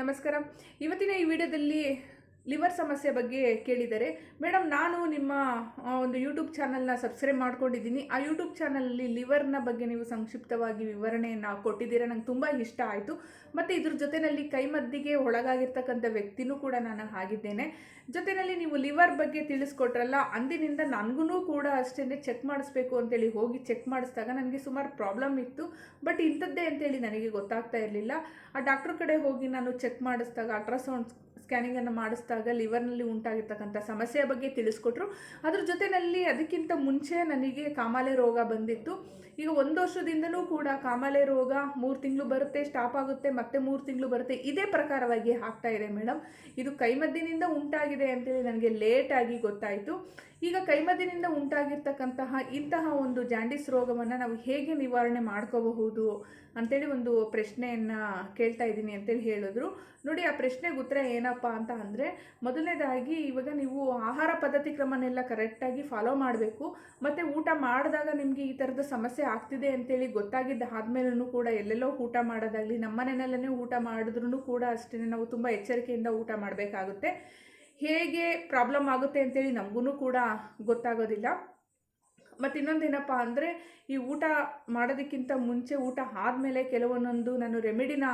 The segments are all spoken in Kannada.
ನಮಸ್ಕಾರ. ಇವತ್ತಿನ ಈ ವಿಡಿಯೋದಲ್ಲಿ ಲಿವರ್ ಸಮಸ್ಯೆ ಬಗ್ಗೆ ಕೇಳಿದರೆ ಮೇಡಮ್ ನಾನು ನಿಮ್ಮ ಒಂದು ಯೂಟ್ಯೂಬ್ ಚಾನಲ್ನ ಸಬ್ಸ್ಕ್ರೈಬ್ ಮಾಡ್ಕೊಂಡಿದ್ದೀನಿ. ಆ ಯೂಟ್ಯೂಬ್ ಚಾನಲಲ್ಲಿ ಲಿವರ್ನ ಬಗ್ಗೆ ನೀವು ಸಂಕ್ಷಿಪ್ತವಾಗಿ ವಿವರಣೆಯನ್ನು ಕೊಟ್ಟಿದ್ದೀರಾ? ನಂಗೆ ತುಂಬ ಇಷ್ಟ ಆಯಿತು. ಮತ್ತು ಇದ್ರ ಜೊತೆಯಲ್ಲಿ ಕೈಮದ್ದಿಗೆ ಒಳಗಾಗಿರ್ತಕ್ಕಂಥ ವ್ಯಕ್ತಿನೂ ಕೂಡ ನಾನು ಆಗಿದ್ದೇನೆ. ಜೊತೆಯಲ್ಲಿ ನೀವು ಲಿವರ್ ಬಗ್ಗೆ ತಿಳಿಸ್ಕೊಟ್ರಲ್ಲ, ಅಂದಿನಿಂದ ನನಗೂ ಕೂಡ ಅಷ್ಟೇ ಚೆಕ್ ಮಾಡಿಸ್ಬೇಕು ಅಂತೇಳಿ ಹೋಗಿ ಚೆಕ್ ಮಾಡಿಸಿದಾಗ ನನಗೆ ಸುಮಾರು ಪ್ರಾಬ್ಲಮ್ ಇತ್ತು. ಬಟ್ ಇಂಥದ್ದೇ ಅಂತೇಳಿ ನನಗೆ ಗೊತ್ತಾಗ್ತಾ ಇರಲಿಲ್ಲ. ಆ ಡಾಕ್ಟ್ರ್ ಕಡೆ ಹೋಗಿ ನಾನು ಚೆಕ್ ಮಾಡಿಸಿದಾಗ ಅಲ್ಟ್ರಾಸೌಂಡ್ ಸ್ಕ್ಯಾನಿಂಗನ್ನು ಮಾಡಿಸಿದಾಗ ಲಿವರ್ನಲ್ಲಿ ಉಂಟಾಗಿರ್ತಕ್ಕಂಥ ಸಮಸ್ಯೆಯ ಬಗ್ಗೆ ತಿಳಿಸ್ಕೊಟ್ರು. ಅದ್ರ ಜೊತೆಯಲ್ಲಿ ಅದಕ್ಕಿಂತ ಮುಂಚೆ ನನಗೆ ಕಾಮಾಲೆ ರೋಗ ಬಂದಿತ್ತು. ಈಗ ಒಂದು ವರ್ಷದಿಂದಲೂ ಕೂಡ ಕಾಮಾಲೆ ರೋಗ ಮೂರು ತಿಂಗಳು ಬರುತ್ತೆ ಸ್ಟಾಪ್ ಆಗುತ್ತೆ, ಮತ್ತೆ ಮೂರು ತಿಂಗಳು ಬರುತ್ತೆ. ಇದೇ ಪ್ರಕಾರವಾಗಿ ಆಗ್ತಾ ಇದೆ ಮೇಡಮ್ ಇದು ಕೈಮದ್ದಿನಿಂದ ಉಂಟಾಗಿದೆ ಅಂತೇಳಿ ನನಗೆ ಲೇಟಾಗಿ ಗೊತ್ತಾಯಿತು. ಈಗ ಕೈಮದ್ದಿನಿಂದ ಉಂಟಾಗಿರ್ತಕ್ಕಂತಹ ಇಂತಹ ಒಂದು ಜಾಂಡಿಸ್ ರೋಗವನ್ನು ನಾವು ಹೇಗೆ ನಿವಾರಣೆ ಮಾಡ್ಕೋಬಹುದು ಅಂತೇಳಿ ಒಂದು ಪ್ರಶ್ನೆಯನ್ನು ಕೇಳ್ತಾ ಇದ್ದೀನಿ ಅಂತೇಳಿ ಹೇಳಿದ್ರು. ನೋಡಿ, ಆ ಪ್ರಶ್ನೆಗೆ ಉತ್ತರ ಏನಪ್ಪ ಅಂತ ಅಂದರೆ ಮೊದಲನೇದಾಗಿ ಇವಾಗ ನೀವು ಆಹಾರ ಪದ್ಧತಿ ಕ್ರಮನೆಲ್ಲ ಕರೆಕ್ಟಾಗಿ ಫಾಲೋ ಮಾಡಬೇಕು. ಮತ್ತು ಊಟ ಮಾಡಿದಾಗ ನಿಮಗೆ ಈ ಥರದ ಸಮಸ್ಯೆ ಆಗ್ತಿದೆ ಅಂತೇಳಿ ಗೊತ್ತಾಗಿದ್ದ ಆದಮೇಲೂ ಕೂಡ ಎಲ್ಲೆಲ್ಲೋ ಊಟ ಮಾಡೋದಾಗಲಿ, ನಮ್ಮ ಮನೆಯಲ್ಲೇ ಊಟ ಮಾಡಿದ್ರೂ ಕೂಡ ಅಷ್ಟೇ ನಾವು ತುಂಬ ಎಚ್ಚರಿಕೆಯಿಂದ ಊಟ ಮಾಡಬೇಕಾಗುತ್ತೆ. ಹೇಗೆ ಪ್ರಾಬ್ಲಮ್ ಆಗುತ್ತೆ ಅಂತೇಳಿ ನಮಗೂ ಕೂಡ ಗೊತ್ತಾಗೋದಿಲ್ಲ. ಮತ್ತು ಇನ್ನೊಂದೇನಪ್ಪ ಅಂದರೆ ಈ ಊಟ ಮಾಡೋದಕ್ಕಿಂತ ಮುಂಚೆ ಊಟ ಆದಮೇಲೆ ಕೆಲವೊಂದೊಂದು ನಾನು ರೆಮಿಡಿನ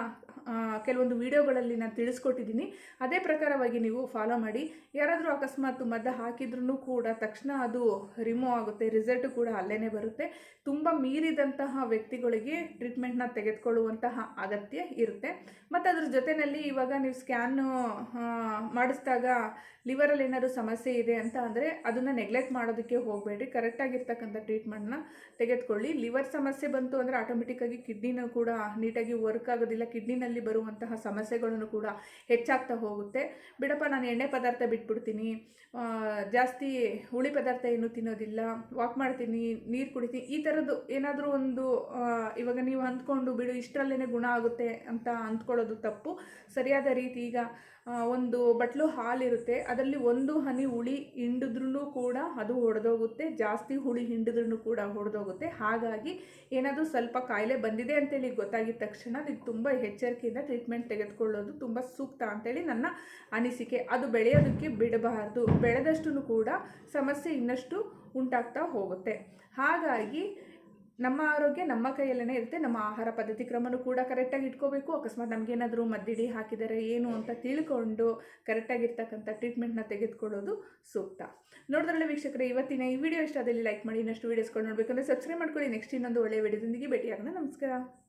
ಕೆಲವೊಂದು ವಿಡಿಯೋಗಳಲ್ಲಿ ನಾನು ತಿಳಿಸ್ಕೊಟ್ಟಿದ್ದೀನಿ. ಅದೇ ಪ್ರಕಾರವಾಗಿ ನೀವು ಫಾಲೋ ಮಾಡಿ. ಯಾರಾದರೂ ಅಕಸ್ಮಾತ್ ಮದ್ದ ಹಾಕಿದ್ರೂ ಕೂಡ ತಕ್ಷಣ ಅದು ರಿಮೂವ್ ಆಗುತ್ತೆ ರಿಸಲ್ಟ್ ಕೂಡ ಅಲ್ಲೇ ಬರುತ್ತೆ. ತುಂಬ ಮೀರಿದಂತಹ ವ್ಯಕ್ತಿಗಳಿಗೆ ಟ್ರೀಟ್ಮೆಂಟ್ನ ತೆಗೆದುಕೊಳ್ಳುವಂತಹ ಅಗತ್ಯ ಇರುತ್ತೆ. ಮತ್ತು ಅದ್ರ ಜೊತೆಯಲ್ಲಿ ಇವಾಗ ನೀವು ಸ್ಕ್ಯಾನ್ ಮಾಡಿಸಿದಾಗ ಲಿವರಲ್ಲಿ ಏನಾದರೂ ಸಮಸ್ಯೆ ಇದೆ ಅಂತ ಅಂದರೆ ಅದನ್ನು ನೆಗ್ಲೆಕ್ಟ್ ಮಾಡೋದಕ್ಕೆ ಹೋಗಬೇಡಿ ಕರೆಕ್ಟಾಗಿರ್ತಕ್ಕಂಥ ಟ್ರೀಟ್ಮೆಂಟ್ನ ತೆಗೆದುಕೊಳ್ಳಿ. ಲಿವರ್ ಸಮಸ್ಯೆ ಬಂತು ಅಂದರೆ ಆಟೋಮೆಟಿಕ್ಕಾಗಿ ಕಿಡ್ನಿನೂ ಕೂಡ ನೀಟಾಗಿ ವರ್ಕ್ ಆಗೋದಿಲ್ಲ. ಕಿಡ್ನಿನಲ್ಲಿ ಬರುವಂತಹ ಸಮಸ್ಯೆಗಳನ್ನು ಕೂಡ ಹೆಚ್ಚಾಗ್ತಾ ಹೋಗುತ್ತೆ. ಬಿಡಪ್ಪ, ನಾನು ಎಣ್ಣೆ ಪದಾರ್ಥ ಬಿಟ್ಬಿಡ್ತೀನಿ. ಜಾಸ್ತಿ ಹುಳಿ ಪದಾರ್ಥ ಏನು ತಿನ್ನೋದಿಲ್ಲ. ವಾಕ್ ಮಾಡ್ತೀನಿ, ನೀರು ಕುಡಿತೀನಿ. ಈ ಥರದ್ದು ಏನಾದರೂ ಒಂದು ಇವಾಗ ನೀವು ಅಂದ್ಕೊಂಡು ಬಿಡು ಇಷ್ಟರಲ್ಲೇ ಗುಣ ಆಗುತ್ತೆ ಅಂತ ಅಂದ್ಕೊಳ್ಳೋದು ತಪ್ಪು. ಸರಿಯಾದ ರೀತಿ ಈಗ ಒಂದು ಬಟ್ಲು ಹಾಲಿರುತ್ತೆ. ಅದರಲ್ಲಿ ಒಂದು ಹನಿ ಹುಳಿ ಹಿಂಡಿದ್ರೂ ಕೂಡ ಅದು ಹೊಡೆದೋಗುತ್ತೆ ಜಾಸ್ತಿ ಹುಳಿ ಹಿಂಡಿದ್ರೂ ಕೂಡ ಹೊಡೆದೋಗುತ್ತೆ ಹಾಗಾಗಿ ಏನಾದರೂ ಸ್ವಲ್ಪ ಕಾಯಿಲೆ ಬಂದಿದೆ ಅಂತೇಳಿ ಗೊತ್ತಾಗಿದ ತಕ್ಷಣ ನೀವು ತುಂಬ ಎಚ್ಚರಿಕೆಯಿಂದ ಟ್ರೀಟ್ಮೆಂಟ್ ತೆಗೆದುಕೊಳ್ಳೋದು ತುಂಬ ಸೂಕ್ತ ಅಂತೇಳಿ ನನ್ನ ಅನಿಸಿಕೆ. ಅದು ಬೆಳೆಯೋದಕ್ಕೆ ಬಿಡಬಾರ್ದು. ಬೆಳೆದಷ್ಟು ಕೂಡ ಸಮಸ್ಯೆ ಇನ್ನಷ್ಟು ಉಂಟಾಗ್ತಾ ಹೋಗುತ್ತೆ. ಹಾಗಾಗಿ ನಮ್ಮ ಆರೋಗ್ಯ ನಮ್ಮ ಕೈಯಲ್ಲೇ ಇರುತ್ತೆ. ನಮ್ಮ ಆಹಾರ ಪದ್ಧತಿ ಕ್ರಮನೂ ಕೂಡ ಕರೆಕ್ಟಾಗಿ ಇಟ್ಕೋಬೇಕು. ಅಕಸ್ಮಾತ್ ನಮಗೇನಾದರೂ ಮದ್ದಿಡಿ ಹಾಕಿದರೆ ಏನು ಅಂತ ತಿಳ್ಕೊಂಡು ಕರೆಕ್ಟಾಗಿರ್ತಕ್ಕಂಥ ಟ್ರೀಟ್ಮೆಂಟ್ನ ತೆಗೆದುಕೊಳ್ಳೋದು ಸೂಕ್ತ. ನೋಡಿದ್ರಲ್ಲ ವೀಕ್ಷಕರೇ, ಇವತ್ತಿನ ಈ ವಿಡಿಯೋ ಇಷ್ಟ ಅದರಲ್ಲಿ ಲೈಕ್ ಮಾಡಿ, ಇನ್ನಷ್ಟು ವೀಡಿಯೋಸ್ಗಳು ನೋಡಬೇಕಂದ್ರೆ ಸಬ್ಸ್ಕ್ರೈಬ್ ಮಾಡ್ಕೊಳ್ಳಿ. ನೆಕ್ಸ್ಟ್ ಇನ್ನೊಂದು ಒಳ್ಳೆಯ ವಿಡಿಯೋದೊಂದಿಗೆ ಭೇಟಿಯಾಗೋಣ. ನಮಸ್ಕಾರ.